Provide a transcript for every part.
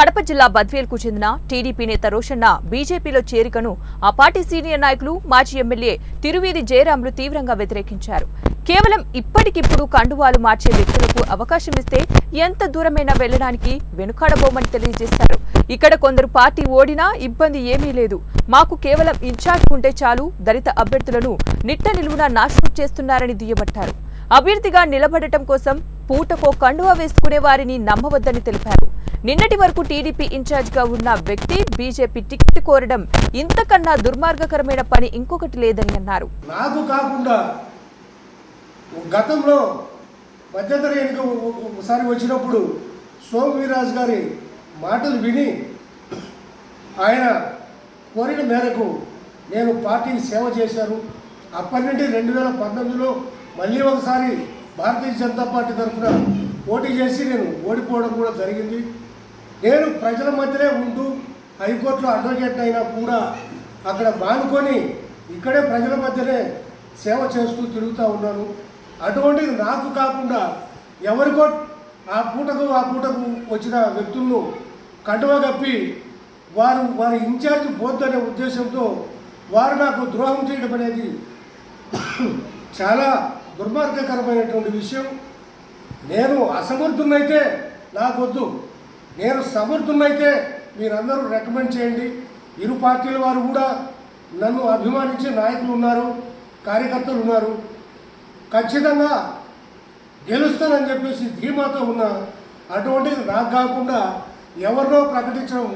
కడప జిల్లా బద్వేల్కు చెందిన టీడీపీ నేత రోషన్న బీజేపీలో చేరికను ఆ పార్టీ సీనియర్ నాయకులు మాజీ ఎమ్మెల్యే తిరువీధి జయరాములు తీవ్రంగా వ్యతిరేకించారు. కేవలం ఇప్పటికిప్పుడు కండువాలు మార్చే వ్యక్తులకు అవకాశం ఇస్తే ఎంత దూరమైనా వెళ్ళడానికి వెనుకాడబోమని తెలియజేశారు. ఇక్కడ కొందరు పార్టీ ఓడినా ఇబ్బంది ఏమీ లేదు. మాకు కేవలం ఇన్ఛార్జ్ ఉంటే చాలు దళిత అభ్యర్థులను నిట్ట నిలువున నాశనం చేస్తున్నారని దుయ్యబట్టారు. అభ్యర్థిగా నిలబడటం కోసం పూటకో కండువా వేసుకునే వారిని నమ్మవద్దని తెలిపారు. నిన్నటి వరకు టీడీపీ ఇన్ఛార్జ్గా ఉన్న వ్యక్తి బీజేపీ టికెట్ కోరడం ఇంతకన్నా దుర్మార్గకరమైన పని ఇంకొకటి లేదని అన్నారు. నాకు కాకుండా గతంలో మధ్యంతర ఎన్నిక ఒకసారి వచ్చినప్పుడు సోమవీరాజు గారి మాటలు విని ఆయన కోరిన మేరకు నేను పార్టీకి సేవ చేశాను. అప్పటి నుండి రెండు వేల పంతొమ్మిదిలో మళ్ళీ ఒకసారి భారతీయ జనతా పార్టీ తరఫున పోటీ చేసి నేను ఓడిపోవడం కూడా జరిగింది. నేను ప్రజల మధ్యనే ఉంటూ హైకోర్టులో అడ్వకేట్ అయినా కూడా అక్కడ మానుకొని ఇక్కడే ప్రజల మధ్యనే సేవ చేస్తూ తిరుగుతూ ఉన్నాను. అటువంటిది నాకు కాకుండా ఎవరికో ఆ పూటకు ఆ పూటకు వచ్చిన వ్యక్తులను కండువా కప్పి వారు వారి ఇన్ఛార్జ్ పోద్దనే ఉద్దేశంతో వారు నాకు ద్రోహం చేయడం అనేది చాలా దుర్మార్గకరమైనటువంటి విషయం. నేను అసమర్థున్నైతే నాకొద్దు. నేను సమర్థున్నైతే మీరందరూ రికమెండ్ చేయండి. ఇరు పార్టీల వారు కూడా నన్ను అభిమానించే నాయకులు ఉన్నారు కార్యకర్తలు ఉన్నారు. ఖచ్చితంగా గెలుస్తానని చెప్పేసి ధీమాతో ఉన్న అటువంటిది నాకు కాకుండా ఎవరినో ప్రకటించడం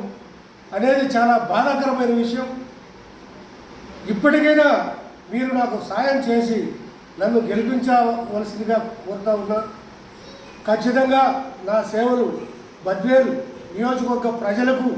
అనేది చాలా బాధాకరమైన విషయం. ఇప్పటికైనా మీరు నాకు సాయం చేసి నన్ను గెలిపించవలసిందిగా కోరుతా ఉన్నా. ఖచ్చితంగా నా సేవలు బద్వేలు నియోజకవర్గ ప్రజలకు